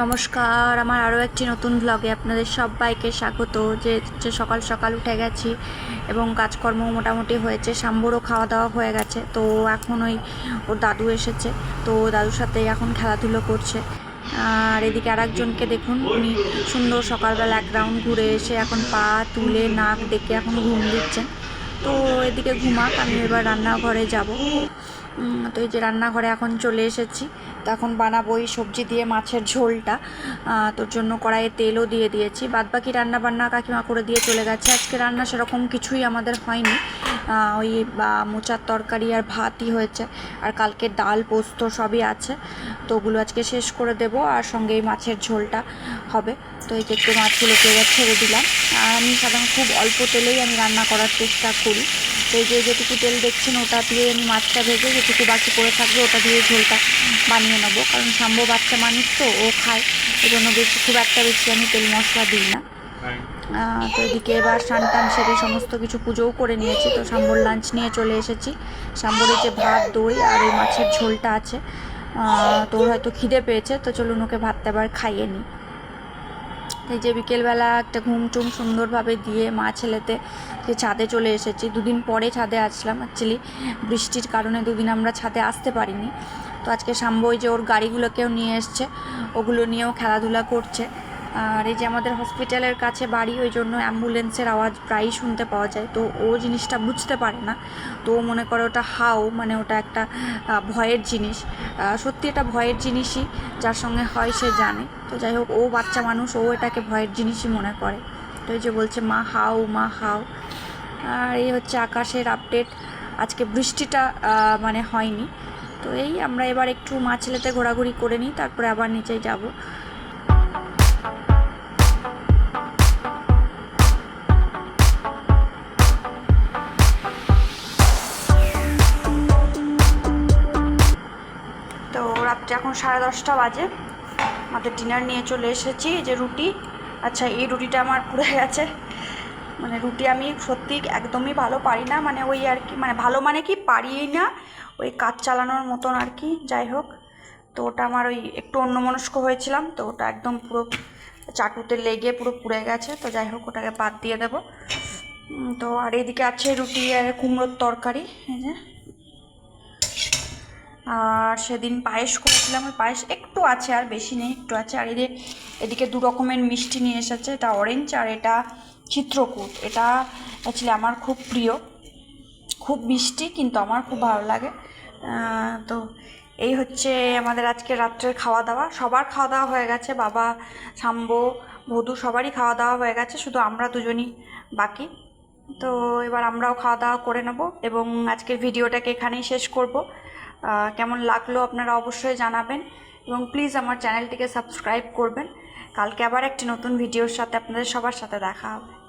নমস্কার, আমার আরও একটি নতুন ব্লগে আপনাদের সবাইকে স্বাগত। যে যে সকাল সকাল উঠে গেছি এবং কাজকর্ম মোটামুটি হয়েছে শাম্বরও খাওয়া দাওয়া হয়ে গেছে। তো এখন ওই ওর দাদু এসেছে, তো দাদুর সাথে এখন খেলাধুলো করছে। আর এদিকে আর একজনকে দেখুন, উনি সুন্দর সকালবেলা এক রাউন্ড ঘুরে এসে এখন পা তুলে নাক ডেকে এখন ঘুম দিচ্ছেন। তো এদিকে ঘুমাক, আমি এবার রান্নাঘরে যাব। তো এই যে রান্নাঘরে এখন চলে এসেছি। তো এখন বানাবো ওই সবজি দিয়ে মাছের ঝোলটা। তোর জন্য কড়াইয়ে তেলও দিয়ে দিয়েছি। বাদবাকি রান্না বান্না কাকিমা করে দিয়ে চলে গেছে। আজকে রান্না সেরকম কিছুই আমাদের হয়নি। ওই মোচার তরকারি আর ভাতই হয়েছে। আর কালকে ডাল, পোস্ত সবই আছে। তো ওগুলো আজকে শেষ করে দেবো। আর সঙ্গে এই মাছের ঝোলটা হবে। তো এই যে একটু মাছগুলোকে এবার ছেড়ে দিলাম। আর আমি সাধারণত খুব অল্প তেলেই আমি রান্না করার চেষ্টা করি। তো এই যে যেটুকু তেল দেখছেন ওটা দিয়ে আমি মাছটা ভেজে যেটুকু বাকি পড়ে থাকবে, ওটা দিয়ে ঝোলটা বানিয়ে নেব। কারণ সাম্বো বাচ্চা মানুষ তো, ও খায়। এই জন্য বেশি, খুব একটা বেশি আমি তেল মশলা দিই না। তো এদিকে এবার স্নান টান সেরে সমস্ত কিছু পুজোও করে নিয়েছি। তো সাম্বর লাঞ্চ নিয়ে চলে এসেছি। সাম্বরের যে ভাত, দই আর এই মাছের ঝোলটা আছে। তো ওর হয়তো খিদে পেয়েছে, তো চলুন ওকে ভাতটা এবার খাইয়ে নিই। এই যে বিকেলবেলা একটা ঘুম টুম সুন্দরভাবে দিয়ে মা ছেলেতে যে ছাদে চলে এসেছি। দুদিন পরে ছাদে আসলাম অ্যাকচুয়ালি বৃষ্টির কারণে দুদিন আমরা ছাদে আসতে পারিনি। তো আজকে শাম্বই যে ওর গাড়িগুলোকেও নিয়ে এসছে, ওগুলো নিয়েও খেলাধুলা করছে। আর এই যে আমাদের হসপিটালের কাছে বাড়ি, ওই জন্য অ্যাম্বুলেন্সের আওয়াজ প্রায়ই শুনতে পাওয়া যায়। তো ও জিনিসটা বুঝতে পারে না। তো মনে করে ওটা হাও মানে ওটা একটা ভয়ের জিনিস। সত্যি এটা ভয়ের জিনিসই, যার সঙ্গে হয় সে জানে। তো যাই হোক, ও বাচ্চা মানুষ, ও এটাকে ভয়ের জিনিসই মনে করে। তো এই যে বলছে, মা হাও মা হাও। আর এই হচ্ছে আকাশের আপডেট। আজকে বৃষ্টিটা মানে হয়নি। তো এই আমরা এবার একটু মা ছেলেতে ঘোরাঘুরি করে নিই, তারপরে আবার নিচেই যাব। রাত্রে এখন সাড়ে দশটা বাজে। আমাদের ডিনার নিয়ে চলে এসেছি যে রুটি। আচ্ছা এই রুটিটা আমার পুড়ে গেছে। মানে রুটি আমি সত্যি একদমই ভালো পারি না। মানে ওই আর কি মানে ভালো মানে কি পারিই না। ওই কাজ চালানোর মতন আর কি, যাই হোক। তো ওটা আমার ওই একটু অন্যমনস্ক হয়েছিলাম। তো ওটা একদম পুরো চাটুতে লেগে পুরো পুড়ে গেছে। তো যাই হোক, ওটাকে বাদ দিয়ে দেবো। তো আর এদিকে আছে রুটি আর কুমড়োর তরকারি। এই যে। আর সেদিন পায়েস করেছিলাম, ওই পায়েস একটু আছে আর বেশি নেই, একটু আছে। আর এদের, এদিকে দু রকমের মিষ্টি নিয়ে এসেছে, এটা অরেঞ্জ আর এটা চিত্রকূট। এটা অ্যাকচুয়ালি আমার খুব প্রিয়। খুব মিষ্টি, কিন্তু আমার খুব ভালো লাগে। তো এই হচ্ছে আমাদের আজকে রাত্রের খাওয়া দাওয়া সবার খাওয়া দাওয়া হয়ে গেছে, বাবা, শাম্বো, বধূ সবারই খাওয়া দাওয়া হয়ে গেছে, শুধু আমরা দুজনই বাকি। তো এবার আমরাও খাওয়া দাওয়া করে নেব এবং আজকের ভিডিওটাকে এখানেই শেষ করব। কেমন লাগল আপনারা অবশ্যই জানাবেন এবং প্লিজ আমার চ্যানেলটিকে সাবস্ক্রাইব করবেন। কালকে আবার একটি নতুন ভিডিওর সাথে আপনাদের সবার সাথে দেখা হবে।